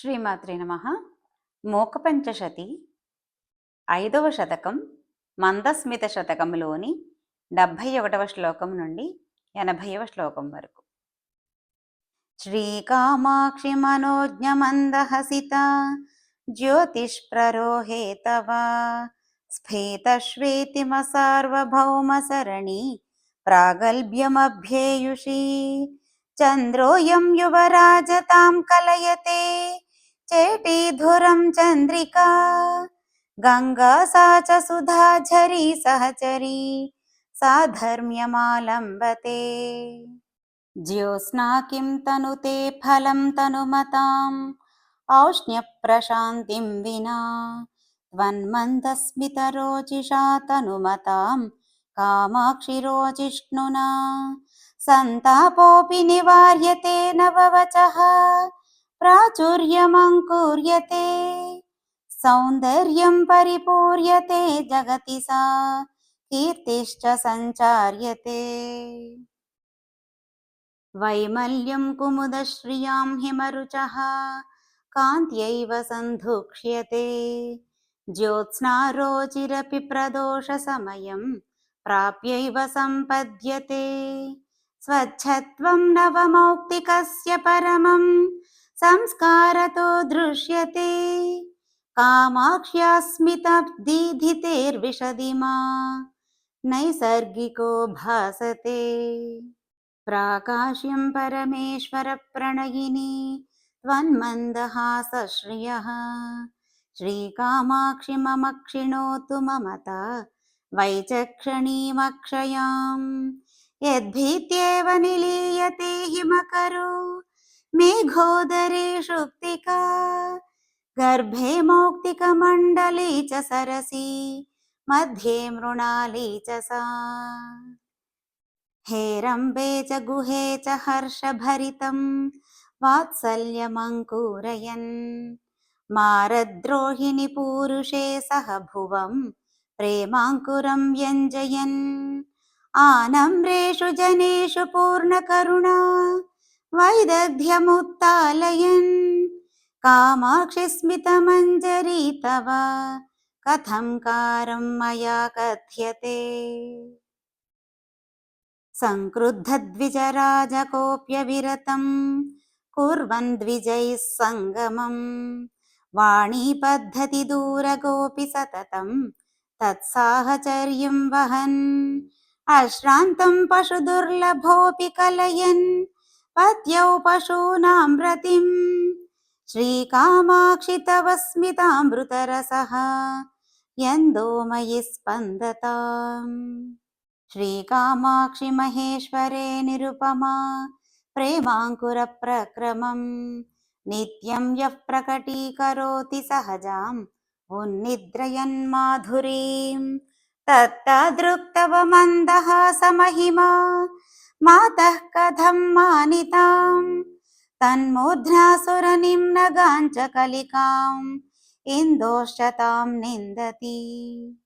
శ్రీమాత్రే నమ. మోకపంచశతి ఐదవ శతకం మందస్మిత శతకంలోని డెబ్భై ఒకటవ శ్లోకం నుండి ఎనభైవ శ్లోకం వరకు. శ్రీకామాక్షి మనోజ్ఞ మందహసిత జ్యోతిష్ప్రరోహే తవ. స్ఫీతశ్వేతిమ సార్వభౌమ సరణి ప్రాగల్భ్యమభ్యేయుషి. చంద్రోయం యువరాజతాం కలయతే చేటీధురం చంద్రికా గంగా సాచ సుధాఝరీ సహచరీ సాధర్మ్యమాలంబతే జ్యోత్స్నా కిం తనుతే ఫలం తనుమతాం औष्ण्यप्रशान्तिं विना त्वन्मन्दस्मितरोचिषा तनुमतां कामाक्षिरोचिष्णुना सन्तापोऽपि निवार्यते न भवचः प्राचुर्यमङ्कुर्यते सौन्दर्यं परिपूर्यते जगति सा कीर्तिश्च सञ्चार्यते। वैमल्यं कुमुदश्रियां हिमरुचः कान्त्यैव सन्धुक्ष्यते। ज्योत्स्नारोचिरपि प्रदोषसमयं प्राप्यैव सम्पद्यते। स्वच्छत्वं नवमौक्तिकस्य परमम् संस्कारतो दृश्यते। कामाक्ष्यास्मितदीधितेर्विशदिमा नैसर्गिको भासते। प्राकाश्यं परमेश्वरप्रणयिनी। त्वन्मन्दहासश्रियः। श्रीकामाक्षि मम क्षिणोतु ममता। वैचक्षणीमक्षयाम्। यद्भीत्येव निलीयते हिमकरो मेघोदरे शुक्तिका गर्भे मौक्तिकमण्डली च सरसी मध्ये मृणाली च सा। हेरम्बे च गुहे च हर्षभरितं वात्सल्यमङ्कुरयन्। मारद्रोहिणि पूरुषे सह भुवं प्रेमाङ्कुरं व्यञ्जयन्। आनम्रेषु जनेषु पूर्णकरुणा वैदग्ध्यमुत्तालयन् कामाक्षिस्मितमञ्जरी तव। कथं कारं मया कथ्यते। सङ्क्रुद्धद्विजराजकोऽप्यविरतं कुर्वन् द्विजैः सङ्गमम् वाणीपद्धतिदूरगोऽपि सततं। तत्साहचर्यं वहन्। अश्रान्तं पशुदुर्लभोऽपि कलयन् पत्यौ पशूनां रतिं श्रीकामाक्षि तव स्मितामृतरसः यन्दो मयि स्पन्दताम् श्रीकामाक्षि महेश्वरे निरुपमा प्रेमाङ्कुरप्रक्रमम् नित्यं यः प्रकटीकरोति सहजाम् उन्निद्रयन्माधुरीं तत्तदृक्तव मन्दहासमहिमा मातः कथं मानिताम्? तन्मूर्ध्नासुरनिम्नगाञ्च कलिकाम् इन्दोश्च तां निन्दति।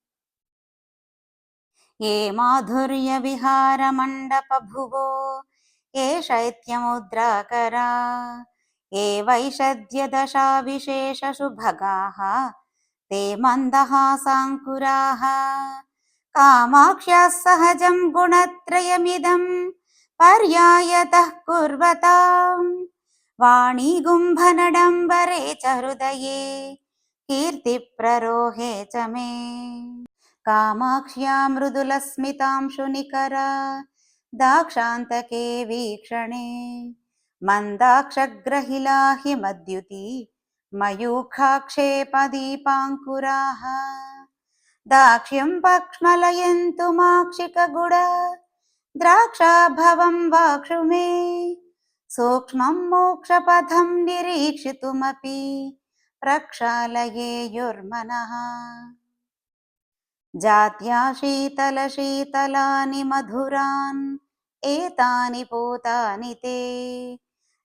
ये माधुर्यविहारमण्डपभुवो ये शैत्यमुद्राकरा ये वैषद्यदशाविशेषशुभगाः ते मन्दहासाङ्कुराः। कामाक्ष्याः सहजं गुणत्रयमिदं पर्यायतः कुर्वताम् वाणीगुम्भनडम्बरे च हृदये कीर्तिप्ररोहे च मे कामाक्ष्या मृदुलस्मितांशुनिकरा दाक्षान्तके वीक्षणे मन्दाक्षग्रहिला हि मद्युति मयूखाक्षेपदीपाङ्कुराः दाक्ष्यं पक्ष्मलयन्तु माक्षिकगुड ద్రాక్షాభవం వాక్షు మే సూక్ష్మం మోక్షపథం నిరీక్షితుమపి ప్రక్షాళయేయుర్మన జాత్యా శీతలశీతలాని మధురాన్ ఏతాని పూతాని తే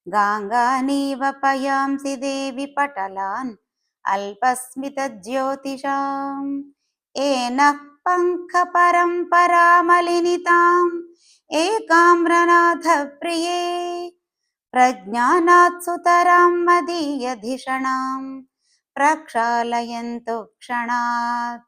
గాంగానీవ పయాంసి దేవి పటలాన్ అల్పస్మిత జ్యోతిషాం ఏన पङ्खपरम्परामलिनिताम् एकाम्रनाथप्रिये प्रज्ञानात् सुतरां मदीयधिषणां प्रक्षालयन्तु क्षणात्